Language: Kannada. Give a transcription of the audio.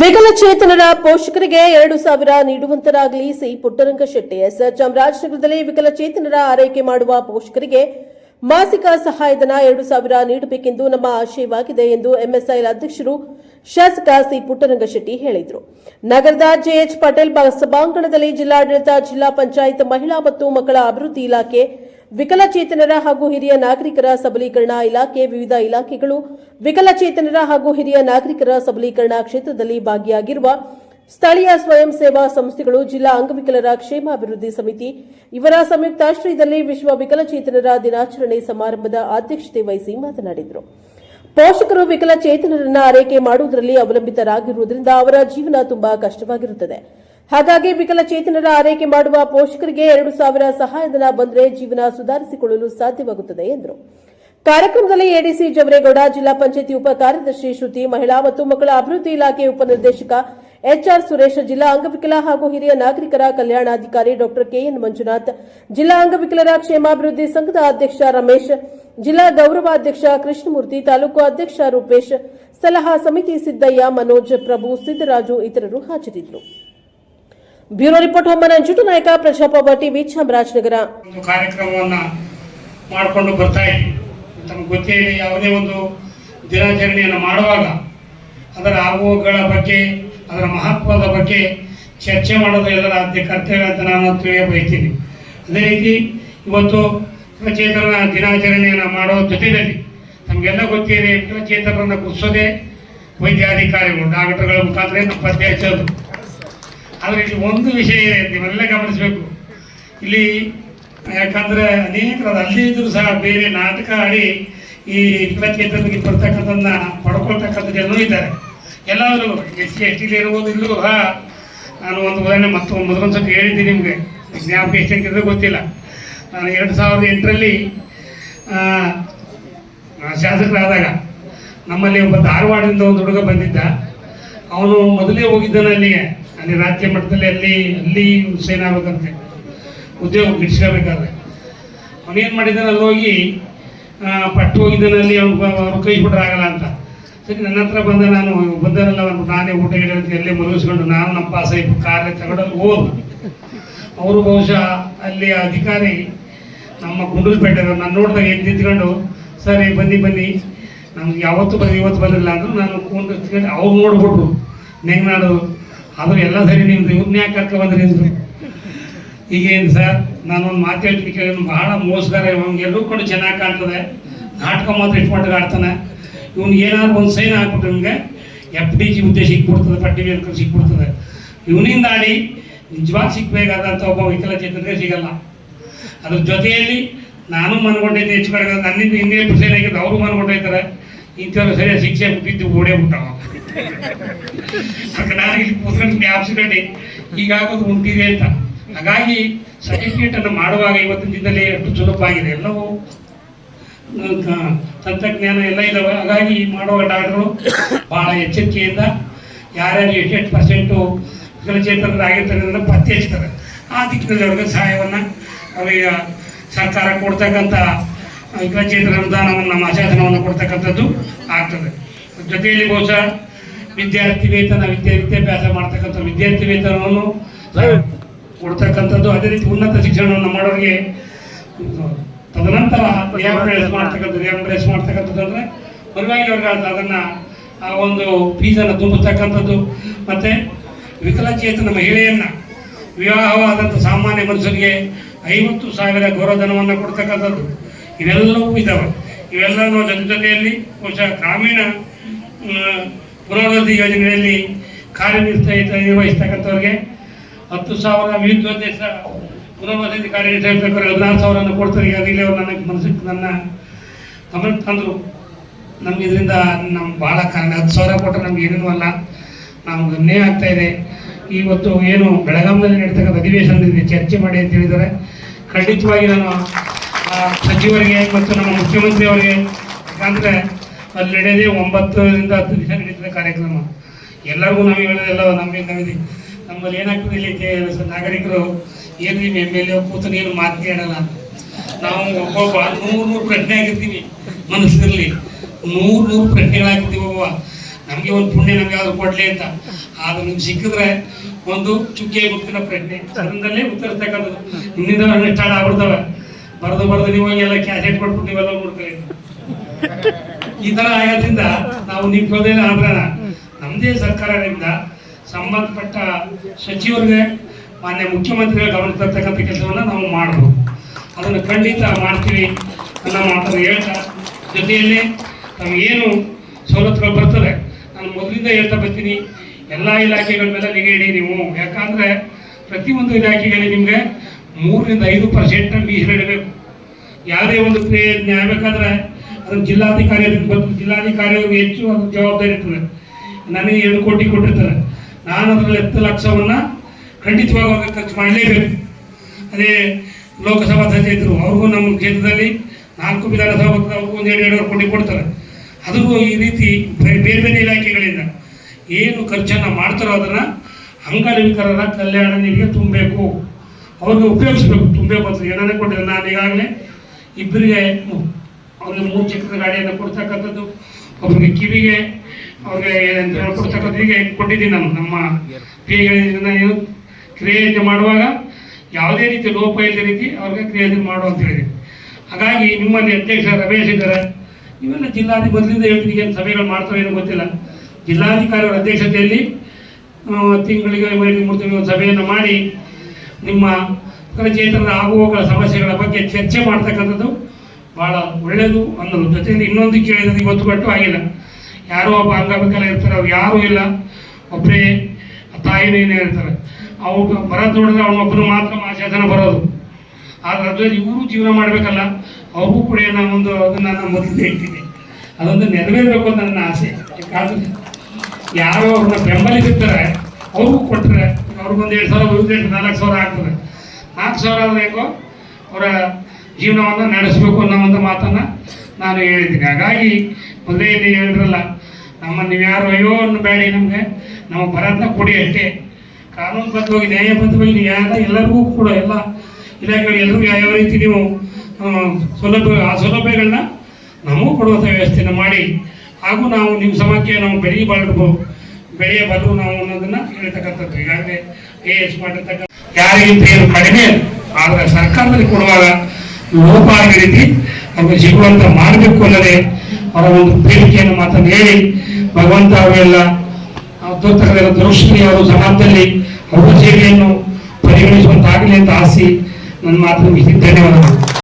ವಿಕಲಚೇತನರ ಪೋಷಕರಿಗೆ ಎರಡು ಸಾವಿರ ನೀಡುವಂತರಾಗಲಿ ಸಿ ಪುಟ್ಟರಂಗ ಶೆಟ್ಟಿ ಎಸ್ ಚಾಮರಾಜನಗರದಲ್ಲಿ ವಿಕಲಚೇತನರ ಆರೈಕೆ ಮಾಡುವ ಪೋಷಕರಿಗೆ ಮಾಸಿಕ ಸಹಾಯಧನ ಎರಡು ಸಾವಿರ ನೀಡಬೇಕೆಂದು ನಮ್ಮ ಆಶಯವಾಗಿದೆ ಎಂದು ಎಂಎಸ್ಐಲ್ ಅಧ್ಯಕ್ಷರು ಶಾಸಕ ಸಿ ಪುಟ್ಟರಂಗ ಶೆಟ್ಟಿ ಹೇಳಿದರು. ನಗರದ ಜೆಎಚ್ ಪಟೇಲ್ ಸಭಾಂಗಣದಲ್ಲಿ ಜಿಲ್ಲಾಡಳಿತ, ಜಿಲ್ಲಾ ಪಂಚಾಯತ್, ಮಹಿಳಾ ಮತ್ತು ಮಕ್ಕಳ ಅಭಿವೃದ್ಧಿ ಇಲಾಖೆ ವಿಕಲಚೇತನರ ಹಾಗೂ ಹಿರಿಯ ನಾಗರಿಕರ ಸಬಲೀಕರಣ ಇಲಾಖೆ ವಿವಿಧ ಇಲಾಖೆಗಳು ವಿಕಲಚೇತನರ ಹಾಗೂ ಹಿರಿಯ ನಾಗರಿಕರ ಸಬಲೀಕರಣ ಕ್ಷೇತ್ರದಲ್ಲಿ ಭಾಗಿಯಾಗಿರುವ ಸ್ಥಳೀಯ ಸ್ವಯಂ ಸೇವಾ ಸಂಸ್ಥೆಗಳು ಜಿಲ್ಲಾ ಅಂಗವಿಕಲರ ಕ್ಷೇಮಾಭಿವೃದ್ಧಿ ಸಮಿತಿ. ಇವರ ಸಂಯುಕ್ತಾಶ್ರಯದಲ್ಲಿ ವಿಶ್ವ ವಿಕಲಚೇತನರ ದಿನಾಚರಣೆ ಸಮಾರಂಭದ ಅಧ್ಯಕ್ಷತೆ ವಹಿಸಿ ಮಾತನಾಡಿದರು. ಪೋಷಕರು ವಿಕಲಚೇತನರನ್ನ ಆರೈಕೆ ಮಾಡುವುದರಲ್ಲಿ ಅವಲಂಬಿತರಾಗಿರುವುದರಿಂದ ಅವರ ಜೀವನ ತುಂಬಾ ಕಷ್ಟವಾಗಿರುತ್ತದೆ. ಹಾಗಾಗಿ ವಿಕಲಚೇತನರ ಆರೈಕೆ ಮಾಡುವ ಪೋಷಕರಿಗೆ ಎರಡು ಸಾವಿರ ಸಹಾಯಧನ ಬಂದರೆ ಜೀವನ ಸುಧಾರಿಸಿಕೊಳ್ಳಲು ಸಾಧ್ಯವಾಗುತ್ತದೆ ಎಂದರು. ಕಾರ್ಯಕ್ರಮದಲ್ಲಿ ಎಡಿಸಿ ಜವರೇಗೌಡ, ಜಿಲ್ಲಾ ಪಂಚಾಯತಿ ಉಪ ಕಾರ್ಯದರ್ಶಿ ಶ್ರುತಿ, ಮಹಿಳಾ ಮತ್ತು ಮಕ್ಕಳ ಅಭಿವೃದ್ಧಿ ಇಲಾಖೆ ಉಪನಿರ್ದೇಶಕ ಎಚ್ಆರ್ ಸುರೇಶ್, ಜಿಲ್ಲಾ ಅಂಗವಿಕಲ ಹಾಗೂ ಹಿರಿಯ ನಾಗರಿಕರ ಕಲ್ಯಾಣಾಧಿಕಾರಿ ಡಾಕ್ಟರ್ ಕೆಎನ್ ಮಂಜುನಾಥ್, ಜಿಲ್ಲಾ ಅಂಗವಿಕಲರ ಕ್ಷೇಮಾಭಿವೃದ್ಧಿ ಸಂಘದ ಅಧ್ಯಕ್ಷ ರಮೇಶ್, ಜಿಲ್ಲಾ ಗೌರವಾಧ್ಯಕ್ಷ ಕೃಷ್ಣಮೂರ್ತಿ, ತಾಲೂಕು ಅಧ್ಯಕ್ಷ ರೂಪೇಶ್, ಸಲಹಾ ಸಮಿತಿ ಸಿದ್ದಯ್ಯ, ಮನೋಜ್ ಪ್ರಭು, ಸಿದ್ದರಾಜು ಇತರರು ಹಾಜರಿದ್ದರು. ಬ್ಯೂರೋ ರಿಪೋರ್ಟ್ ಹೊಮ್ಮನ ಜುಟು ನಾಯಕ ಪ್ರಜಾಪ್ರಭ ಟಿವಿ ಚಾಮರಾಜನಗರ. ಒಂದು ಕಾರ್ಯಕ್ರಮವನ್ನು ಮಾಡಿಕೊಂಡು ಬರ್ತಾ ಇದ್ವಿ. ತಮಗೆ ಗೊತ್ತೇ ಇದೆ, ಯಾವುದೇ ಒಂದು ದಿನಾಚರಣೆಯನ್ನು ಮಾಡುವಾಗ ಅದರ ಆಗುವಗಳ ಬಗ್ಗೆ, ಅದರ ಮಹತ್ವದ ಬಗ್ಗೆ ಚರ್ಚೆ ಮಾಡೋದು ಎಲ್ಲರ ಆದ್ಯ ಕರ್ತವ್ಯ ಅಂತ ನಾನು ತಿಳಿಯ ಬಯಸ್ತೀನಿ. ಅದೇ ರೀತಿ ಇವತ್ತು ವಿಕಲಚೇತನ ದಿನಾಚರಣೆಯನ್ನು ಮಾಡೋ ಜೊತೆಯಲ್ಲಿ ನಮಗೆಲ್ಲ ಗೊತ್ತಿದೆ ವಿಕಲಚೇತನರನ್ನು ಗುರ್ಸೋದೇ ವೈದ್ಯಾಧಿಕಾರಿಗಳು, ಡಾಕ್ಟರ್ಗಳ ಮುಖಾಂತರ ಪತ್ತೆ ಹಚ್ಚೋದು ಆದರೆ ಇಲ್ಲಿ ಒಂದು ವಿಷಯ ನೀವೆಲ್ಲ ಗಮನಿಸಬೇಕು. ಇಲ್ಲಿ ಯಾಕಂದ್ರೆ ಅನೇಕರು ಅಲ್ಲಿ ಇದ್ದರೂ ಸಹ ಬೇರೆ ನಾಟಕ ಆಡಿ ಈ ವಿಕಲಚೇತನಿಗೆ ಬರ್ತಕ್ಕಂಥದ್ದನ್ನ ಪಡ್ಕೊಳ್ತಕ್ಕಂಥ ಜನರು ಇದ್ದಾರೆ. ಎಲ್ಲರೂ ಎಸ್ ಸಿ, ಎಸ್ ಟಿಲಿ ಇರ್ಬೋದು ಸಹ ನಾನು ಒಂದು ಉದಾಹರಣೆ ಮತ್ತೊಂದು ಮೊದಲೊಂದು ಸತಿ ಹೇಳಿದ್ದೀನಿ ನಿಮಗೆ. ಜ್ಞಾಪಕ ಎಷ್ಟಂತಿದ್ರೆ ಗೊತ್ತಿಲ್ಲ. ನಾನು ಎರಡು ಸಾವಿರದ ಎಂಟರಲ್ಲಿ ಶಾಸಕರಾದಾಗ ನಮ್ಮಲ್ಲಿ ಒಬ್ಬ ಧಾರವಾಡದಿಂದ ಒಂದು ಹುಡುಗ ಬಂದಿದ್ದ. ಅವನು ಮೊದಲೇ ಹೋಗಿದ್ದಾನೆ ಅಲ್ಲಿಗೆ. ಅಲ್ಲಿ ರಾಜ್ಯ ಮಟ್ಟದಲ್ಲಿ ಅಲ್ಲಿ ಅಲ್ಲಿ ಸೈನ್ ಆಗ್ಬೇಕಂತೆ ಉದ್ಯೋಗ ಬಿಡಿಸ್ಕೋಬೇಕಾದ್ರೆ ಅವನೇನು ಮಾಡಿದ್ದಾನೆ ಅಲ್ಲಿ ಹೋಗಿ ಪಟ್ಟು ಹೋಗಿದ್ದಾನೆ, ಅಲ್ಲಿ ಅವ್ನು ಅವ್ರು ಕೈ ಬಿಟ್ರೆ ಆಗಲ್ಲ ಅಂತ. ಸರಿ, ನನ್ನ ಹತ್ರ ಬಂದ ನಾನು ಬಂದನಲ್ಲ ಒಂದು ನಾನೇ ಊಟ ಗಿಡ ಎಲ್ಲೇ ಮಲಗಿಸ್ಕೊಂಡು ನಾನು ನಮ್ಮ ಪಾಸ ಕಾರ್ಯ ತಗೊಂಡು ಹೋದು ಅವರು ಬಹುಶಃ ಅಲ್ಲಿ ಅಧಿಕಾರಿ ನಮ್ಮ ಗುಂಡಲ್ಪೇಟೆ ನಾನು ನೋಡಿದಾಗ ಎದ್ದು ನಿಂತ್ಕೊಂಡು, ಸರಿ, ಬನ್ನಿ ಬನ್ನಿ. ನಮ್ಗೆ ಯಾವತ್ತು ಬಂದು ಇವತ್ತು ಬಂದಿಲ್ಲ ಅಂದ್ರು ನಾನು ಕುಂಡು ಅವ್ರು ನೋಡ್ಬಿಟ್ರು. ನೆಂಗ್ನಾಡು ಅದು ಎಲ್ಲ ಸರಿ ನಿಮ್ದು ಇವ್ರನ್ನ ಯಾಕೆ ಕರ್ಕೊ ಬಂದ್ರಿ ಈಗೇನು ಸರ್, ನಾನೊಂದು ಮಾತು ಹೇಳ್ತೀನಿ ಕೇಳಿ ಇವ್ನು ಬಹಳ ಮೋಸಗಾರ ಇವ್ನಿಗೆ ಎಲ್ಲರೂ ಕೂಡ ಚೆನ್ನಾಗಿ ಕಾಣ್ತದೆ. ನಾಟಕ ಮಾತ್ರ ಇಟ್ಕೊಂಡು ಆಡ್ತಾನೆ ಇವ್ನಿಗೆ ಏನಾದ್ರು ಒಂದು ಸೈನ್ ಹಾಕ್ಬಿಟ್ಟು ನಿಮಗೆ ಎಫ್ ಡಿ ಜಿ ಹುದ್ದೆ ಸಿಕ್ಬಿಡ್ತದೆ ಪಟ್ಟಿ ಮೇಲೆ ಸಿಕ್ಬಿಡ್ತದೆ. ಇವನಿಂದ ಆಡಿ ನಿಜವಾಗಿ ಸಿಕ್ಕಬೇಕಾದಂಥ ಒಬ್ಬ ವಿಕಲಚೇತನಿಗೆ ಸಿಗಲ್ಲ. ಅದ್ರ ಜೊತೆಯಲ್ಲಿ ನಾನು ಮನ್ಕೊಂಡಿದ್ದೆ ಹೆಚ್ಚು ಕಡೆ ನನ್ನಿಂದ ಇನ್ನೇ ಪರ್ಸೆಂಟ್ ಆಗಿದ್ದು ಅವರು ಮನ್ಕೊಂಡಿರ್ತಾರೆ ಇಂಥವ್ರು ಸರಿಯಾಗಿ ಶಿಕ್ಷೆ ಬಿಟ್ಟಿದ್ದು ಓಡೇ ಬಿಟ್ಟವ ಅದಕ್ಕೆ ನಾನು ಉಂಟಿದೆ ಅಂತ. ಹಾಗಾಗಿ ಸರ್ಟಿಫಿಕೇಟ್ ಅನ್ನು ಮಾಡುವಾಗ ಇವತ್ತಿನ ದಿನದಲ್ಲಿ ಅಷ್ಟು ಸುಲಭ ಆಗಿದೆ ಎಲ್ಲವೂ ತಂತ್ರಜ್ಞಾನ ಎಲ್ಲ ಇದಾವೆ. ಹಾಗಾಗಿ ಮಾಡುವ ಡಾಕ್ಟ್ರು ಬಹಳ ಎಚ್ಚರಿಕೆಯಿಂದ ಯಾರ್ಯಾರು ಎಷ್ಟೆಷ್ಟು ಪರ್ಸೆಂಟು ವಿಕಲಚೇತನರಾಗಿರ್ತಾರೆ ಪತ್ತೆ ಹಚ್ತಾರೆ ಆ ದಿಕ್ಕಿನಲ್ಲಿ ಅವ್ರಿಗೆ ಸಹಾಯವನ್ನು ಅವರಿಗೆ ಸರ್ಕಾರ ಕೊಡ್ತಕ್ಕಂಥ ವಿಕಲಚೇತನ ಅನುದಾನವನ್ನು, ನಮ್ಮ ಆಶಾಸನವನ್ನು ಕೊಡ್ತಕ್ಕಂಥದ್ದು ಆಗ್ತದೆ. ಜೊತೆಯಲ್ಲಿ ಬಹುಶಃ ವಿದ್ಯಾರ್ಥಿ ವೇತನ, ವಿದ್ಯಾ, ವಿದ್ಯಾಭ್ಯಾಸ ಮಾಡ್ತಕ್ಕಂಥ ವಿದ್ಯಾರ್ಥಿ ವೇತನವನ್ನು ಕೊಡ್ತಕ್ಕಂಥದ್ದು ಅದೇ ರೀತಿ ಉನ್ನತ ಶಿಕ್ಷಣವನ್ನು ಮಾಡೋರಿಗೆ ತದನಂತರ ರಿಯಾಂಬ್ರೇಸ್ ಮಾಡ್ತಕ್ಕಂಥ ರಿಯಾಂಬ್ರೇಸ್ ಮಾಡ್ತಕ್ಕಂಥದ್ದು ಅಂದರೆ ಪರವಾಗಿ ಅವ್ರಿಗೆ ಅದನ್ನ ಅದನ್ನು ಆ ಒಂದು ಫೀಸನ್ನು ತುಂಬತಕ್ಕಂಥದ್ದು. ಮತ್ತು ವಿಕಲಚೇತನ ಮಹಿಳೆಯನ್ನು ವಿವಾಹವಾದಂಥ ಸಾಮಾನ್ಯ ಮನುಷ್ಯರಿಗೆ ಐವತ್ತು ಸಾವಿರ ಗೌರವಧನವನ್ನು ಕೊಡ್ತಕ್ಕಂಥದ್ದು. ಇವೆಲ್ಲವೂ ಇದ್ದಾವೆ ಇವೆಲ್ಲವೂ ಜೊತೆ ಜೊತೆಯಲ್ಲಿ ಬಹುಶಃ ಗ್ರಾಮೀಣ ಪುನರ್ವಸತಿ ಯೋಜನೆಯಲ್ಲಿ ಕಾರ್ಯನಿರ್ವಹಿಸ್ತ ನಿರ್ವಹಿಸ್ತಕ್ಕಂಥವ್ರಿಗೆ ಹತ್ತು ಸಾವಿರ, ವಿವಿಧ ಪುನರ್ವಸತಿ ಕಾರ್ಯನಿರ್ವಹಿಸ್ತಕ್ಕಂಥ ಹದಿನಾರು ಸಾವಿರವನ್ನು ಕೊಡ್ತಾರೆ. ಈಗ ಅವರು ನನಗೆ ಮನಸ್ಸಿಗೆ ನನ್ನ ತಮ್ಮ ತಂದರು. ನಮ್ಗೆ ಇದರಿಂದ ನಮ್ಮ ಭಾಳ ಕಾರಣ. ಹತ್ತು ಸಾವಿರ ಕೊಟ್ಟರೆ ನಮ್ಗೆ ಏನೂ ಅಲ್ಲ. ನಮ್ಗೆ ಅನ್ಯಾಯ ಆಗ್ತಾ ಇದೆ. ಇವತ್ತು ಏನು ಬೆಳಗಾಂನಲ್ಲಿ ನಡೀತಕ್ಕಂಥ ಅಧಿವೇಶನದಲ್ಲಿ ಚರ್ಚೆ ಮಾಡಿ ಅಂತ ಹೇಳಿದ್ದಾರೆ. ಖಂಡಿತವಾಗಿ ನಾನು ಸಚಿವರಿಗೆ ಮತ್ತು ನಮ್ಮ ಮುಖ್ಯಮಂತ್ರಿ ಅವರಿಗೆ ಯಾಕಂದರೆ ಅಲ್ಲಿ ನಡೆಯೋದೇ ಒಂಬತ್ತರಿಂದ ಹತ್ತು ನಿಮಿಷ ನಡೀತದೆ ಕಾರ್ಯಕ್ರಮ. ಎಲ್ಲರಿಗೂ ನಾವು ಹೇಳೋದೆಲ್ಲ ನಮಗೆ ನಮಗೆ ನಮ್ಮಲ್ಲಿ ಏನಾಗ್ತದೆ ಇಲ್ಲಿ ನಾಗರಿಕರು, ಏನು ನಿಮ್ಮ ಎಂ ಎಲ್ ಎ ಕೂತು ಏನು ಮಾತನಾಡಲ್ಲ ನಾವು ಒಬ್ಬೊಬ್ಬ ನೂರು ನೂರು ಪ್ರಶ್ನೆ ಆಗಿರ್ತೀವಿ ಮನಸ್ಸಿನಲ್ಲಿ ನೂರು ನೂರು ಪ್ರಶ್ನೆಗಳಾಗಿರ್ತೀವಿ ಒಬ್ಬ ನಮಗೆ ಒಂದು ಪುಣ್ಯ ನಮಗೆ ಯಾವ್ದು ಕೊಡಲಿ ಅಂತ. ಆದ್ರೆ ನಿಮ್ಗೆ ಸಿಕ್ಕಿದ್ರೆ ಒಂದು ಚುಕ್ಕಿ ಗೊತ್ತಿನ ಪ್ರಶ್ನೆ. ಅದರಿಂದಲೇ ಉತ್ತರಿಸ್ತಕ್ಕಂಥದ್ದು ಇನ್ನಿಂದ ನನ್ನ ಸ್ಟಾರ್ಟ್ ಆಗ್ಬಿಡ್ತವೆ ಬರೆದು ಬರೆದು ನೀವು ಎಲ್ಲ ಕ್ಯಾಸೆಟ್ ಕೊಟ್ಬಿಟ್ಟು ನೀವೆಲ್ಲ ನೋಡ್ತೀರಿ ಈ ತರ ಆಗೋದ್ರಿಂದ ನಾವು ನಿಮ್ಮ ಕೇಳೋದೇನ ಆದ್ರೆ ನಮ್ಮದೇ ಸರ್ಕಾರದಿಂದ ಸಂಬಂಧಪಟ್ಟ ಸಚಿವರಿಗೆ, ಮಾನ್ಯ ಮುಖ್ಯಮಂತ್ರಿಗಳ ಗಮನ ತರ್ತಕ್ಕಂಥ ಕೆಲಸವನ್ನು ನಾವು ಮಾಡ್ಬೋದು. ಅದನ್ನು ಖಂಡಿತ ಮಾಡ್ತೀವಿ ಅನ್ನ ಮಾತನ್ನು ಹೇಳ್ತಾ ಜೊತೆಯಲ್ಲಿ ನಮಗೇನು ಸವಲತ್ತುಗಳು ಬರ್ತದೆ, ನಾನು ಮೊದಲಿಂದ ಹೇಳ್ತಾ ಬರ್ತೀನಿ. ಎಲ್ಲ ಇಲಾಖೆಗಳ ಮೇಲೆ ನಿಗಾ ಇಡಿ ನೀವು. ಯಾಕಂದ್ರೆ ಪ್ರತಿಯೊಂದು ಇಲಾಖೆಗಳಲ್ಲಿ ನಿಮಗೆ ಮೂರರಿಂದ ಐದು ಪರ್ಸೆಂಟ್ ಮೀಸಲಿಡಬೇಕು. ಯಾವುದೇ ಒಂದು ಕ್ರಿಯೆ ನ್ಯಾಯಬೇಕಾದ್ರೆ ಅದನ್ನು ಜಿಲ್ಲಾಧಿಕಾರಿ ಜಿಲ್ಲಾಧಿಕಾರಿ ಹೆಚ್ಚು ಅದು ಜವಾಬ್ದಾರಿ ಇರ್ತದೆ. ನನಗೆ ಎರಡು ಕೋಟಿ ಕೊಟ್ಟಿರ್ತಾರೆ. ನಾನು ಅದರಲ್ಲಿ ಹತ್ತು ಲಕ್ಷವನ್ನ ಖಂಡಿತವಾಗಿ ಖರ್ಚು ಮಾಡಲೇಬೇಕು. ಅದೇ ಲೋಕಸಭಾ ಸದಸ್ಯರು ಅವ್ರಿಗೂ ನಮ್ಮ ಕ್ಷೇತ್ರದಲ್ಲಿ ನಾಲ್ಕು ವಿಧಾನಸಭಾ ಅವ್ರಿಗೂ ಒಂದು ಎರಡು ಎರಡೂವರೆ ಕೋಟಿ ಕೊಡ್ತಾರೆ. ಅದಕ್ಕೂ ಈ ರೀತಿ ಬೇರೆ ಬೇರೆ ಇಲಾಖೆಗಳಿಂದ ಏನು ಖರ್ಚನ್ನು ಮಾಡ್ತಾರೋ ಅದನ್ನು ಅಂಗವಿಕಲರ ಕಲ್ಯಾಣ ನಿಧಿಗೆ ತುಂಬಬೇಕು. ಅವ್ರಿಗೆ ಉಪಯೋಗಿಸ್ಬೇಕು. ತುಂಬಬೇಕು ಅಂತ ಏನಾನೇ ಕೊಟ್ಟಿದ್ದಾರೆ ನಾನು ಈಗಾಗಲೇ ಇಬ್ಬರಿಗೆ ಅವ್ರಿಗೆ ಮೂರು ಚಕ್ರದ ಗಾಡಿಯನ್ನು ಕೊಡ್ತಕ್ಕಂಥದ್ದು ಒಬ್ಬರಿಗೆ ಕಿವಿಗೆ, ಅವ್ರಿಗೆ ಕೊಡ್ತಕ್ಕಂಥದ್ದು ಹೀಗೆ ಕೊಟ್ಟಿದ್ದೀನಿ ನಾನು ನಮ್ಮ ಕ್ರಿಯೆಗಳಿಂದ ಏನು ಕ್ರಿಯೆಯನ್ನು ಮಾಡುವಾಗ ಯಾವುದೇ ರೀತಿ ಲೋಪ ಇಲ್ಲದ ರೀತಿ ಅವ್ರಿಗೆ ಕ್ರಿಯೆಯನ್ನು ಮಾಡು ಅಂತ ಹಾಗಾಗಿ ನಿಮ್ಮಲ್ಲಿ ಅಧ್ಯಕ್ಷ ರಮೇಶ್ ಇದ್ದಾರೆ. ಇವೆಲ್ಲ ಜಿಲ್ಲಾಧಿ ಹೇಳ್ತೀನಿ, ಏನು ಸಭೆಗಳು ಮಾಡ್ತಾರೆ ಏನೋ ಗೊತ್ತಿಲ್ಲ. ಜಿಲ್ಲಾಧಿಕಾರಿಗಳ ಅಧ್ಯಕ್ಷತೆಯಲ್ಲಿ ತಿಂಗಳಿಗೆ ಮೂರು ತಿಂಗಳ ಸಭೆಯನ್ನು ಮಾಡಿ ನಿಮ್ಮ ಚೇತನದ ಆಗುವಗಳ ಸಮಸ್ಯೆಗಳ ಬಗ್ಗೆ ಚರ್ಚೆ ಮಾಡ್ತಕ್ಕಂಥದ್ದು. ಭಾಳ ಒಳ್ಳೆಯದು ಅಂದರು ಜೊತೆಯಲ್ಲಿ ಇನ್ನೊಂದು ಕೇಳಿದ್ರೆ ಇವತ್ತು ಕಟ್ಟು ಆಗಿಲ್ಲ ಯಾರೋ ಒಬ್ಬ ಅಂಗವಿಕಲ ಇರ್ತಾರೆ, ಅವ್ರು ಯಾರೂ ಇಲ್ಲ. ಒಬ್ಬರೇ ತಾಯಿನೇ ಇರ್ತಾರೆ. ಅವ್ರು ಬರೋದು ನೋಡಿದ್ರೆ ಅವನೊಬ್ಬರು ಮಾತ್ರ ಮಾಶಾಸನ ಬರೋದು. ಆದ್ರೆ ಅದ್ರಲ್ಲಿ ಇವರು ಜೀವನ ಮಾಡಬೇಕಲ್ಲ, ಅವ್ರಿಗೂ ಕೂಡ ಒಂದು ಅದನ್ನು ನಾನು ಮೊದಲು ಹೇಳ್ತೀನಿ. ಅದೊಂದು ನೆರವೇರಬೇಕು ಅಂತ ನನ್ನ ಆಸೆ. ಯಾಕಂದರೆ ಯಾರೋ ಅವ್ರನ್ನ ಬೆಂಬಲಿಸಿರ್ತಾರೆ ಅವ್ರಿಗೂ ಕೊಟ್ಟರೆ ಅವ್ರಿಗೊಂದು ಎರಡು ಸಾವಿರ, ಒಂದು ನಾಲ್ಕು ಸಾವಿರ ಆಗ್ತದೆ. ನಾಲ್ಕು ಸಾವಿರ ಆದರೆ ಅವರ ಜೀವನವನ್ನು ನಡೆಸಬೇಕು ಅನ್ನೋ ಒಂದು ಮಾತನ್ನು ನಾನು ಹೇಳಿದ್ದೀನಿ. ಹಾಗಾಗಿ ಮೊದಲೇ ನೀವು ಹೇಳಿದ್ರಲ್ಲ ನಮ್ಮ ನೀವು ಯಾರು ಅಯ್ಯೋ ಬೇಡಿ ನಮಗೆ. ನಮ್ಮ ಬರೋದನ್ನ ಕೊಡಿ ಅಷ್ಟೇ. ಕಾನೂನುಬದ್ಧವಾಗಿ ನ್ಯಾಯಬದ್ಧವಾಗಿ ನೀವು ಯಾರ ಎಲ್ಲರಿಗೂ ಕೂಡ, ಎಲ್ಲ ಇಲಾಖೆಗಳು ಎಲ್ಲರಿಗೂ ಯಾವ ರೀತಿ ನೀವು ಸೌಲಭ್ಯ, ಆ ಸೌಲಭ್ಯಗಳನ್ನ ನಮಗೂ ಕೊಡುವಂಥ ವ್ಯವಸ್ಥೆಯನ್ನು ಮಾಡಿ, ಹಾಗೂ ನಾವು ನಿಮ್ಮ ಸಮಕ್ಕೆ ನಾವು ಬೆಳೆಯಬಾರದು ಬೆಳೆಯಬಾರದು ನಾವು ಅನ್ನೋದನ್ನ ಹೇಳ್ತಕ್ಕಂಥದ್ದು. ಈಗಾಗಲೇ ಎ ಎಸ್ ಮಾಡಿರ್ತಕ್ಕಂಥ ಯಾರಿಗಿಂತ ಏನು ಕಡಿಮೆ, ಆದರೆ ಸರ್ಕಾರದಲ್ಲಿ ಕೊಡುವಾಗ ಲೋಪ ಆಗಿ ರೀತಿ ಅವ್ರಿಗೆ ಸಿಗುವಂತ ಮಾಡಬೇಕು ಅನ್ನೋದೇ ಅವರ ಒಂದು ಬೇಡಿಕೆಯನ್ನು ಮಾತನ್ನು ಹೇಳಿ, ಭಗವಂತ ಅವರೆಲ್ಲ ದೊತ್ತಕರ ದೃಷ್ಟಿ ಅವರು ಸಮಾಜದಲ್ಲಿ ಅವರ ಸೇವೆಯನ್ನು ಪರಿಗಣಿಸುವಂತಾಗಲಿ ಅಂತ ಆಸೆ, ನನ್ನ ಮುಗಿಸಿ. ಧನ್ಯವಾದಗಳು.